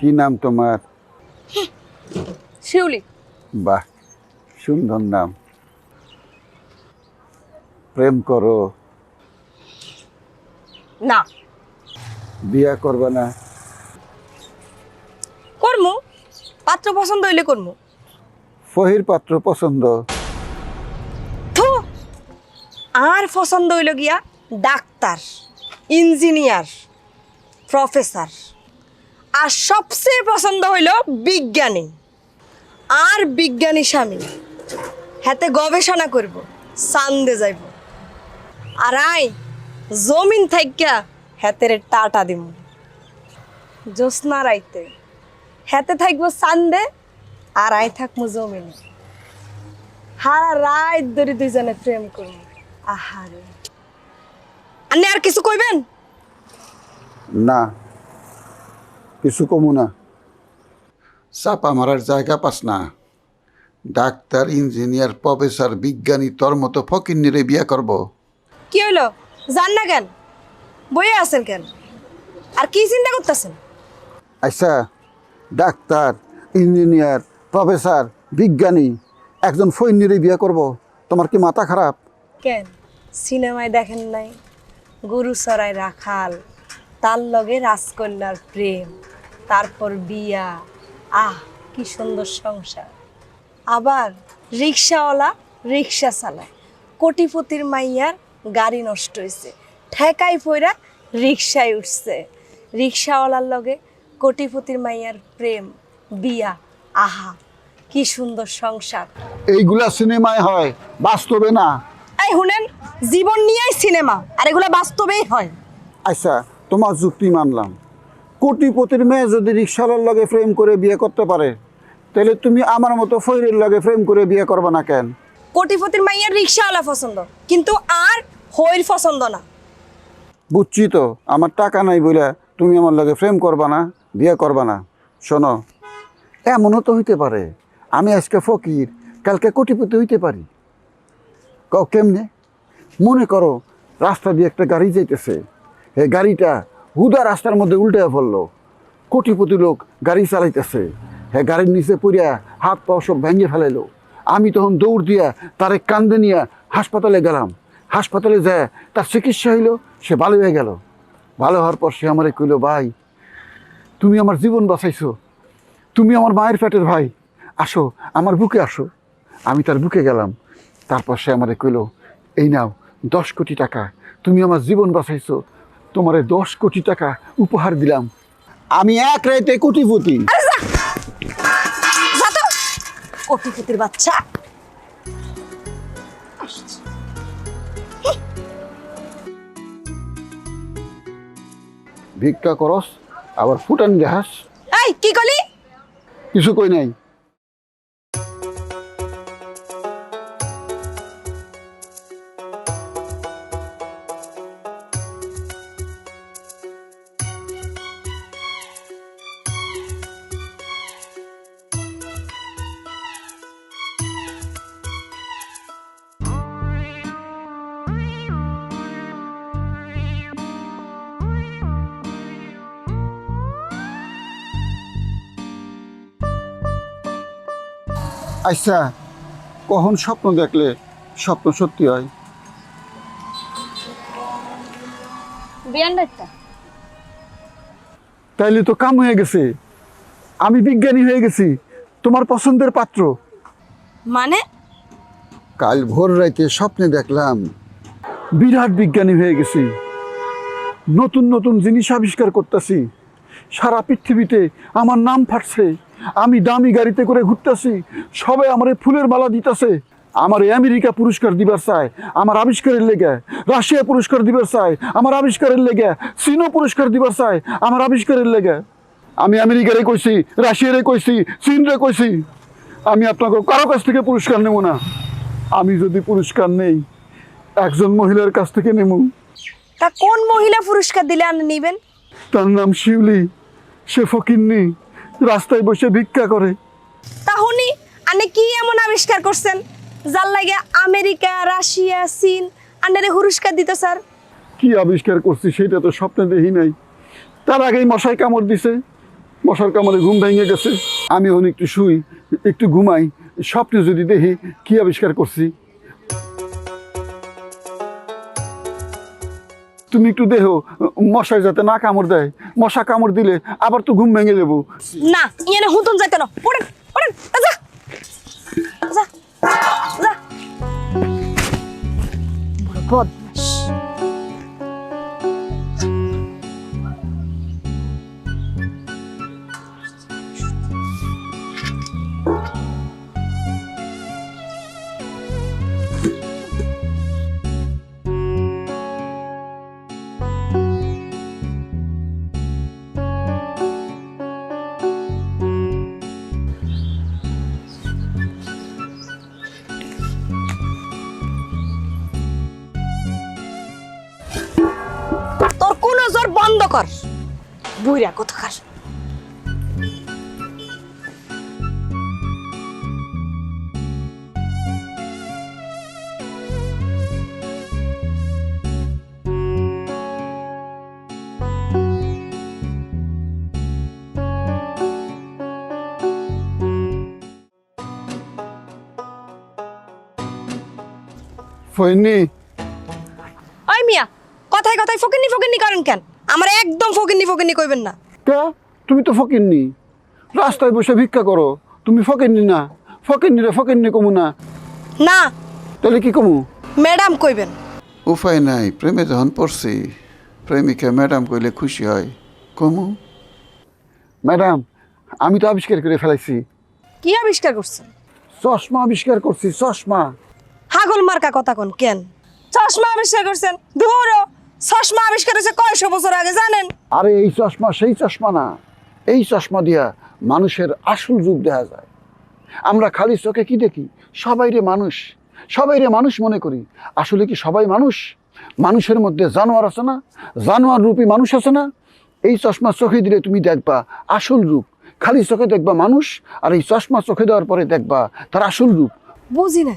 কি নাম তোমার? শিউলি। বাহ সুন্দর নাম। প্রেম করো। না। বিয়া করবে না? করমু। পাত্র পছন্দ হইলে করমু। ফহির পাত্র পছন্দ? আর পছন্দ হইল গিয়া ডাক্তার ইঞ্জিনিয়ার প্রফেসর। আর সবচেয়ে পছন্দ হইল বিজ্ঞানী আর বিজ্ঞানী স্বামী। হাতে গবেষণা করব সান্দে যাইব। আর আই, জমিন থাইকা হাতের টাটা দিব জ্যোৎস্না রাইতে, হাতে থাকব সান্দে আর আই থাকব জমিনে। হারা রাত ধরে দুইজনে প্রেম করব আহারে। আপনি আর কিছু কইবেন? না। কিছু কমু না। চাপা মারার জায়গা পাস না। ডাক্তার ইঞ্জিনিয়ার প্রফেসর বিজ্ঞানী তোর মতো ফকিন্নিরে বিয়া করব কি হইল? জান না কেন? বইয়ে আছেন কেন? আর কি চিন্তা করতেছেন? আচ্ছা ডাক্তার ইঞ্জিনিয়ার প্রফেসর বিজ্ঞানী একজন ফৈন্যিরে বিয়া করব তোমার কি মাথা খারাপ কেন? সিনেমায় দেখেন নাই। গরু সরাই রাখাল তার লগে রাজকন্যার প্রেম তারপর বিয়া। আহ কি সুন্দর সংসার। আবার রিক্সাওয়ালা রিক্সা চালায়। কোটিপতির মাইয়ার গাড়ি নষ্ট হয়েছে ঠেকাই ফইরা রিক্সায় উঠছে। রিক্সাওয়ালার লগে কোটিপতির মাইয়ার প্রেম বিয়া। আহা কি সুন্দর সংসার। এইগুলা সিনেমায় হয় বাস্তবে না? এই শুনেন জীবন নিয়েই সিনেমা আর এগুলা বাস্তবেই হয়। আচ্ছা তোমার যুক্তি মানলাম। কোটিপতির মেয়ে যদি রিক্সাওয়ালার লগে ফ্রেম করে বিয়ে করতে পারে তাহলে তুমি আমার মতো ফৈরের লগে ফ্রেম করে বিয়ে করবে না কেন? কোটিপতির মাইয়ার রিক্সাওয়ালা পছন্দ কিন্তু আর হইর পছন্দ না। বুঝছি তো আমার টাকা নাই বলে তুমি আমার লগে ফ্রেম করবা না বিয়ে করবা না। শোনো এমনও তো হইতে পারে আমি আজকে ফকির কালকে কোটিপতি হইতে পারি। কও কেমনে? মনে করো রাস্তা দিয়ে একটা গাড়ি যাইতেছে গাড়িটা হুদা রাস্তার মধ্যে উল্টে পড়ল কোটিপতি লোক গাড়ি চালাইতেছে। হ্যাঁ গাড়ির নিচে পড়িয়া হাত পা সব ভেঙে ফেলাইলো। আমি তখন দৌড় দিয়া তারে কান্দে নিয়ে হাসপাতালে গেলাম। হাসপাতালে যায় তার চিকিৎসা হইল, সে ভালো হয়ে গেল। ভালো হওয়ার পর সে আমারে কইলো, ভাই, তুমি আমার জীবন বাঁচাইছো। তুমি আমার মায়ের পেটের ভাই। আসো, আমার বুকে আসো। আমি তার বুকে গেলাম। তারপর সে আমারে কইলো, এই নাও, দশ কোটি টাকা। তুমি আমার জীবন বাঁচাইছো। তোমারে দশ কোটি টাকা উপহার দিলাম। আমি এক রাইতে কোটিপতি। কোটিপতির বাচ্চা। ভিক্ষা করস আবার ফুটান দেহাস এই কি কলি? কিছু কই নাই। আচ্ছা কখন স্বপ্ন দেখলে স্বপ্ন সত্যি হয়? তাইলে তো কাম হয়ে গেছে। আমি বিজ্ঞানী হয়ে গেছি তোমার পছন্দের পাত্র। মানে? কাল ভোর রাইতে স্বপ্নে দেখলাম বিরাট বিজ্ঞানী হয়ে গেছি। নতুন নতুন জিনিস আবিষ্কার করতেছি। সারা পৃথিবীতে আমার নাম ফাটছে। আমি দামি গাড়িতে করে ঘুরতেছি। সবাই আমারে ফুলের মালা দিতেছে। আমার আমেরিকা পুরস্কার দিবার চায় আমার আবিষ্কারের লেগে রাশিয়া পুরস্কার দিবার চায় আমার আবিষ্কারের লেগে চীনও পুরস্কার দিবার চায় আমার আবিষ্কারের লেগে। আমি আমেরিকারে কইছি রাশিয়ারে কইছি চীনরে কইছি। আমি আপনাকে কারও কাছ থেকে পুরস্কার নেব না। আমি যদি পুরস্কার নেই একজন মহিলার কাছ থেকে নেব। তা কোন মহিলা পুরস্কার দিলে আপনি নিবেন? তার নাম শিউলি সে ফকিন্নি। রাস্তায় বসে ভিক্ষা করে। তা হুনি আপনি কি এমন আবিষ্কার করছেন? যার লাগে আমেরিকা রাশিয়া চীন আন্ডারে পুরস্কার দিত স্যার। কি আবিষ্কার করছি সেটা তো স্বপ্নে দেখি নাই। তার আগেই মশাই কামড় দিছে। মশার কামড়ে ঘুম ভেঙে গেছে। আমি এখন একটু শুই একটু ঘুমাই। স্বপ্নে যদি দেখি কি আবিষ্কার করছি? তুমি একটু দেহ মশায় যাতে না কামড় দেয়। মশা কামড় দিলে আবার তো ঘুম ভেঙে দেবো। না ইয়ে হুতুন যাইতে না ওড়েন ওড়েন যা যা যা বড় বুইরা কোথাকার ফইনি। ওই মিয়া কথায় কথায় ফকিন্নি ফকিন্নি করেন কেন? আমার একদম ফকিন্নি ফকিন্নি কইবেন না। কে? তুমি তো ফকিরনি রাস্তায় বসে ভিক্ষা করো। তুমি ফকিরনি না। ফকিরনি রে ফকিরনি কমু না। না। তাহলে কি কমু? ম্যাডাম কইবেন। উপায় নাই প্রেমে যখন পড়ছি প্রেমিকা ম্যাডাম কইলে খুশি হয়। কমু। ম্যাডাম আমি তো আবিষ্কার করে ফেলাইছি। কি আবিষ্কার করছেন? চশমা আবিষ্কার করছি চশমা। হাগল মার্কা কথা কোন কেন? চশমা আবিষ্কার করছেন? ধুরো। চশমা আবিষ্কার হয়েছে কয়শো বছর আগে জানেন? আরে এই চশমা সেই চশমা না। এই চশমা দিয়া মানুষের আসল রূপ দেখা যায়। আমরা খালি চোখে কি দেখি? সবাই রে মানুষ। সবাই রে মানুষ মনে করি। আসলে কি সবাই মানুষ? মানুষের মধ্যে জানোয়ার আছে না? জানোয়ার রূপী মানুষ আছে না? এই চশমা চোখে দিলে তুমি দেখবা আসল রূপ। খালি চোখে দেখবা মানুষ আর এই চশমা চোখে দেওয়ার পরে দেখবা তার আসল রূপ। বুঝি না।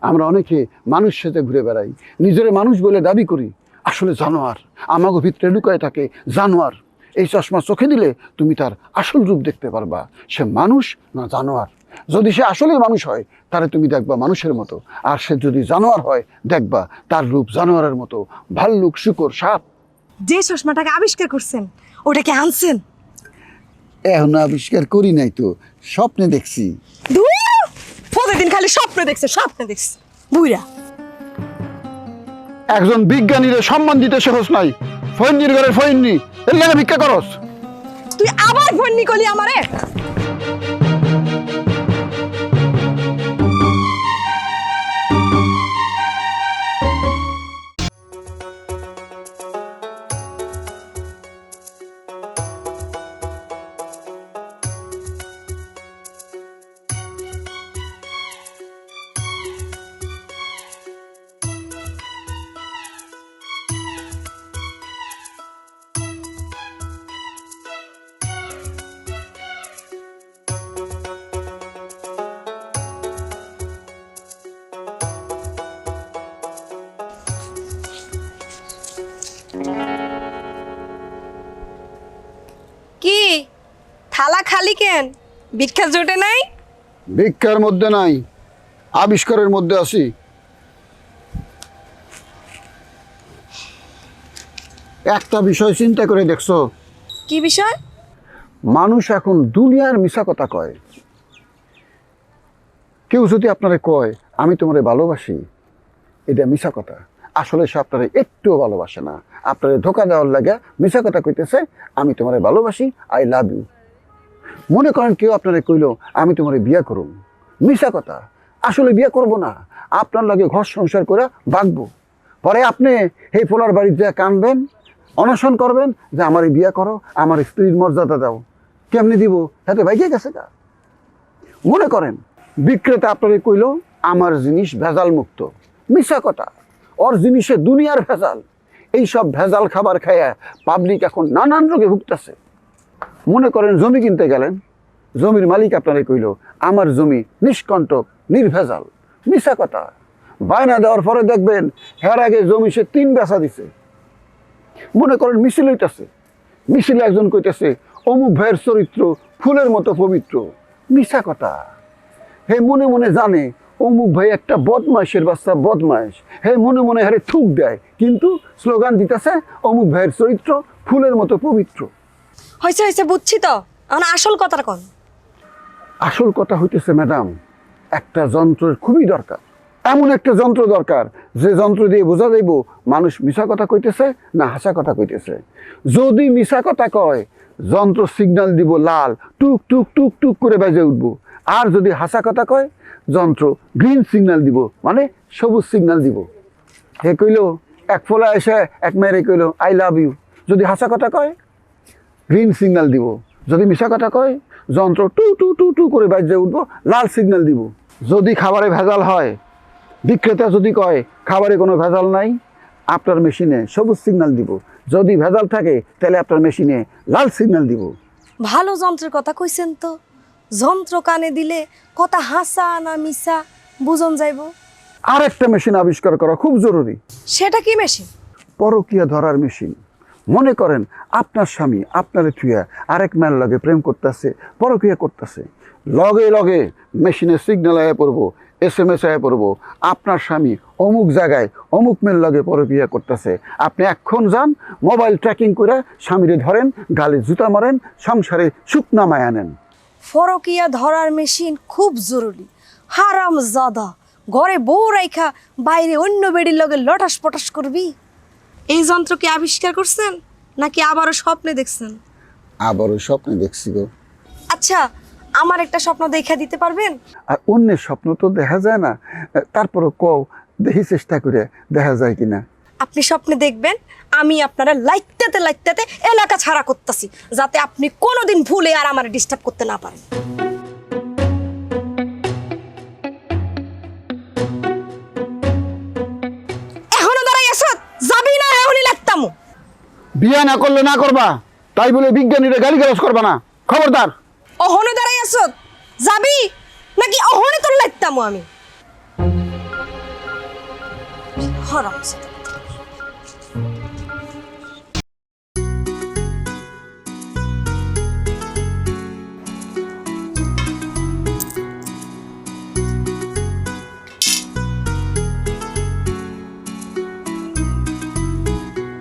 আমরা অনেকে মানুষ সাথে ঘুরে বেড়াই। নিজের মানুষ বলে দাবি করি আসলে জানোয়ার আমাগো ভিতরে লুকায় থাকে জানোয়ার। এই চশমা চোখে দিলে তুমি তার আসল রূপ দেখতে পারবা সে মানুষ না জানোয়ার। যদি সে আসলে মানুষ হয় তাহলে তুমি দেখবা মানুষের মতো। আর সে যদি জানোয়ার হয় দেখবা তার রূপ জানোয়ারের মতো। ভাল্লুক শুকর সাপ। যে চশমাটাকে আবিষ্কার করছেন ওটাকে আনছেন। এখন আবিষ্কার করি নাই তো স্বপ্নে দেখছি। ধুর প্রতিদিন খালি স্বপ্ন দেখছে স্বপ্ন দেখছে। বুইরা একজন বিজ্ঞানীর সম্মান দিতে সহজ নাই। ফৈন্নির ঘরের ফৈন্নি এর লাগে ভিক্ষা করস। তুই আবার ফৈন্নি কলি আমারে? কেন? ভিক্ষা জোটে নাই? ভিক্ষার মধ্যে নাই। আবিষ্কারের মধ্যে আছি। একটা বিষয় চিন্তা করে দেখছ। কি বিষয়? মানুষ এখন দুনিয়ার মিশা কথা কয়। কেউ যদি আপনারে কয় আমি তোমারে ভালোবাসি এটা মিশা কথা। আসলে সে আপনারে একটুও ভালোবাসে না। আপনারে ধোকা দেওয়ার লাগে মিশা কথা কইতেছে আমি তোমারে ভালোবাসি আই লাভ ইউ মনে করেন কেউ আপনারে কইল, আমি তোমারে বিয়া করুম। মিশা কথা। আসলে বিয়া করব না। আপনার লাগে ঘর সংসার করে বাঁকবো পরে আপনি এই পোলার বাড়িতে কানবেন, অনশন করবেন যে, আমার বিয়া করো, আমার স্ত্রীর মর্যাদা দাও। কেমনি দিব? হাতে ভাইকে গেছে কা মনে করেন, বিক্রেতা আপনারে কইল, আমার জিনিস ভেজাল মুক্ত মিশা কথা। ওর জিনিসে দুনিয়ার ভেজাল। এই সব ভেজাল খাবার খাইয়া পাবলিক এখন নানান রোগে ভুগতেছে। মনে করেন জমি কিনতে গেলেন, জমির মালিক আপনারে কইল, আমার জমি নিষ্কণ্টক নির্ভেজাল মিশা কথা। বায়না দেওয়ার পরে দেখবেন হের আগে জমি সে তিন বেচা দিছে। মনে করেন মিছিল হইতেছে। মিছিলে একজন কইতেছে, অমুক ভাইয়ের চরিত্র ফুলের মতো পবিত্র মিশা কথা। হে মনে মনে জানে, অমুক ভাই একটা বদমাইশের বাচ্চা, বদমাইশ। হে মনে মনে হারে থুক দেয়। কিন্তু স্লোগান দিতেছে, অমুক ভাইয়ের চরিত্র ফুলের মতো পবিত্র। হয়েছে হয়েছে বুঝছি তো। এখন আসল কথাটা কন? আসল কথা হইতেছে, ম্যাডাম, একটা যন্ত্রের খুবই দরকার। এমন একটা যন্ত্র দরকার, যে যন্ত্র দিয়ে বোঝা যাইব মানুষ মিশা কথা কইতেছে না হাসা কথা কইতেছে। যদি মিশা কথা কয়, যন্ত্র সিগন্যাল দিব লাল, টুক টুক টুক টুক করে বেজে উঠব। আর যদি হাসা কথা কয়, যন্ত্র গ্রিন সিগন্যাল দিব মানে সবুজ সিগন্যাল দিব। হে কইল, এক ফোলা এসে এক মেয়েরে কইল আই লাভ ইউ যদি হাসা কথা কয় গ্রিন সিগন্যাল দিব। যদি মিশা কথা কয় যন্ত্র টু টু টু টু করে বাজে উঠবো লাল সিগন্যাল দিব। যদি খাবারে ভেজাল হয় বিক্রেতা যদি কয় খাবারে কোনো ভেজাল নাই আপনার মেশিনে সবুজ সিগন্যাল দিব। যদি ভেজাল থাকে তাহলে আপনার মেশিনে লাল সিগন্যাল দিব। ভালো যন্ত্রের কথা কইছেন তো। যন্ত্র কানে দিলে কথা হাসা না মিসা বুঝন যাইব। আর একটা মেশিন আবিষ্কার করা খুব জরুরি। সেটা কি মেশিন পরকীয়া ধরার মেশিন মনে করেন আপনার স্বামী আপনার থুয়া আরেক ম্যান লগে প্রেম করতেছে, পরকীয়া করতেছে। লগে লগে মেশিনে সিগন্যাল আয়া পড়ব এস এম এস আয়া পড়ব, আপনার স্বামী অমুক জায়গায় অমুক মেল লগে পরকীয়া করতেছে। আপনি এখন যান মোবাইল ট্র্যাকিং করে স্বামীরে ধরেন, গালে জুতা মারেন, সংসারে সুখ নামায় আনেন ফরকিয়া ধরার মেশিন খুব জরুরি। হারাম জাদা ঘরে বউ রাইখা বাইরে অন্য বেডির লগে লটাস পটাস করবি? এই যন্ত্র কি আবিষ্কার করছেন নাকি আবারও স্বপ্নে দেখছেন? আবারও স্বপ্নে দেখছি গো। আচ্ছা আমার একটা স্বপ্ন দেখা দিতে পারবেন? আর অন্যের স্বপ্ন তো দেখা যায় না। তারপরও কও দেখি চেষ্টা করে দেখা যায় কিনা। আপনি স্বপ্নে দেখবেন আমি আপনারা লাইটটাতে লাইটটাতে এলাকা ছাড়া করতেছি যাতে আপনি কোনোদিন ভুলে আর আমার ডিস্টার্ব করতে না পারেন। বিয়া না করলে না করবা। তাই বলে বিজ্ঞানীরা গালি গালাজ করবা না। খবরদার। অহনো দাঁড়াই আছো? যাবি? নাকি অহনে তোর লাগতামো আমি? হরাম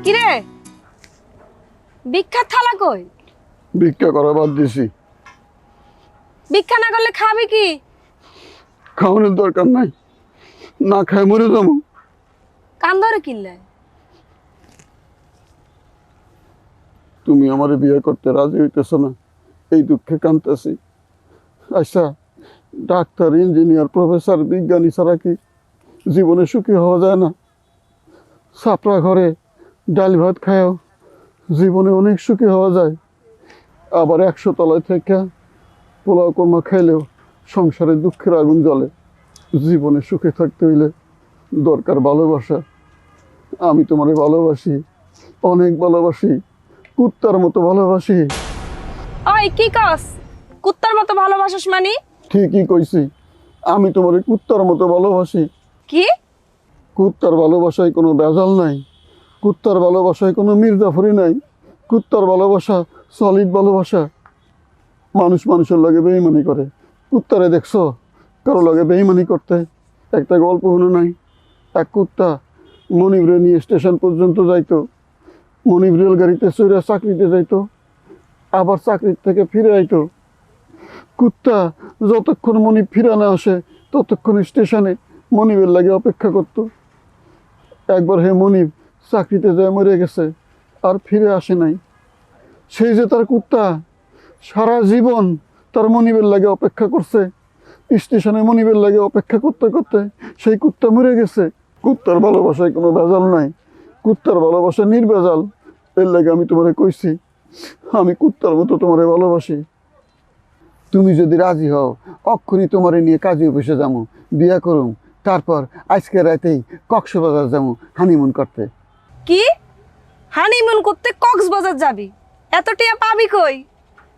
কিরে? বিখ্যাত থালা কই? ভিক্ষা করা বাদ দিছি। ভিক্ষা না করলে খাবি কি? খাওয়ানোর দরকার নাই। না খায় মরে যাব। কান ধরে কিনলে। তুমি আমার বিয়ে করতে রাজি হইতেছ না। এই দুঃখে কানতেছি আচ্ছা ডাক্তার ইঞ্জিনিয়ার প্রফেসর বিজ্ঞানী ছাড়া কি জীবনে সুখী হওয়া যায় না? সাপড়া ঘরে ডাল ভাত খায়ও। জীবনে অনেক সুখী হওয়া যায়। আবার একশো তলায় থেকে পোলাও কর্মা খাইলেও সংসারে দুঃখের আগুন জ্বলে। জীবনে সুখে থাকতে হইলে দরকার ভালোবাসা। আমি তোমারে ভালোবাসি অনেক ভালোবাসি কুত্তার মতো ভালোবাসি। ওই কি কস কুত্তার মতো ভালোবাসিস মানি? ঠিকই কইছি আমি তোমারে কুত্তার মতো ভালোবাসি। কি? কুত্তার ভালোবাসায় কোনো বেজাল নাই। কুত্তার ভালোবাসায় কোনো মির্জাফরি নাই। কুত্তার ভালোবাসা সলিড ভালোবাসা। মানুষ মানুষের লগে বেইমানি করে। কুত্তারে দেখছ? কারও লগে বেইমানি করতে? একটা গল্প হলো নাই। এক কুত্তা মনিবরে নিয়ে স্টেশন পর্যন্ত যাইতো। মনিব রেলগাড়িতে চড়ে চাকরিতে যাইতো। আবার চাকরির থেকে ফিরে আইতো। কুত্তা যতক্ষণ মনিব ফিরে না আসে, ততক্ষণ স্টেশনে মনিবের লাগে অপেক্ষা করতো। একবার হে মনিব চাকরিতে যায়, মরে গেছে, আর ফিরে আসে নাই। সেই যে তার কুত্তা সারা জীবন তার মনিবের লাগে অপেক্ষা করছে, স্টেশনে মনিবের লাগে অপেক্ষা করতে করতে সেই কুত্তা মরে গেছে। কুত্তার ভালোবাসায় কোনো ভেজাল নাই, কুত্তার ভালোবাসা নির্ভেজাল। এর লাগে আমি তোমারে কইছি, আমি কুত্তার মতো তোমারে ভালোবাসি। তুমি যদি রাজি হও অক্ষরই তোমারে নিয়ে কাজে অফিসে যাব বিয়া করুম, তারপর আজকে রাতেই কক্সবাজার যাব হানিমুন করতে। কি? হানিমুন করতে কক্সবাজার যাবি। এত টিয়া পাবি কই?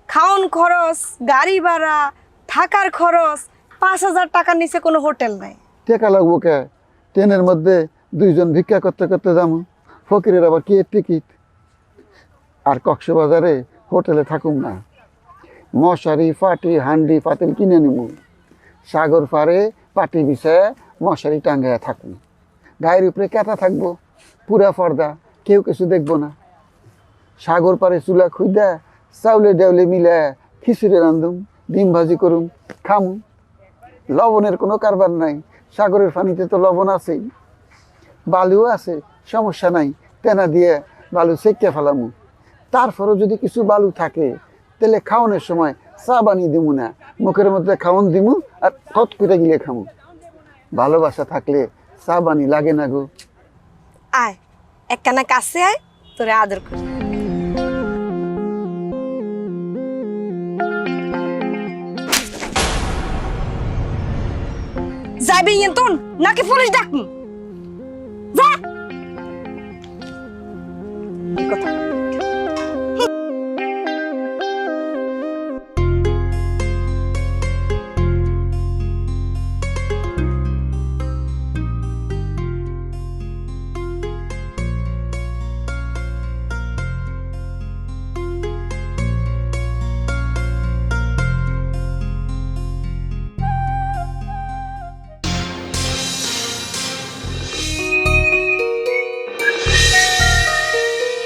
খাওন খরচ, গাড়ি ভাড়া, থাকার খরচ, পাঁচ হাজার টাকার নিচে কোনো হোটেল নাই। টেকা লাগবো কে? ট্রেনের মধ্যে দুইজন ভিক্ষা করতে করতে যাব। ফকিরের আবার কি টিকিট? আর কক্সবাজারে হোটেলে থাকুম না। মশারি, ফাটি, হান্ডি, পাতিল কিনে নিমু। সাগর পারে পাটি বিছায় মশারি টাঙ্গায় থাকুন গায়ের উপরে কাটা থাকব। পুরা পর্দা, কেউ কিছু দেখব না। সাগর পারে চুলা খুঁজা চাউলে ডাউলে মিলে খিচুড়ি রান্ধুম ডিম ভাজি করুম খামু লবণের কোনো কারবার নাই, সাগরের পানিতে তো লবণ আছেই। বালুও আছে, সমস্যা নাই, তেনা দিয়ে বালু সেঁকে ফেলামু। তারপরও যদি কিছু বালু থাকে, তাহলে খাওয়ানোর সময় চা বানিয়ে দিমু না, মুখের মধ্যে খাওয়ান দিমু আর কত করে গিলে খামু। ভালোবাসা থাকলে চা বানি লাগে না গো। আয় একখানা কাছে আয় তোরে আদর করি। যাবি তোন নাকি পুলিশ ডাকুন যা! কথা।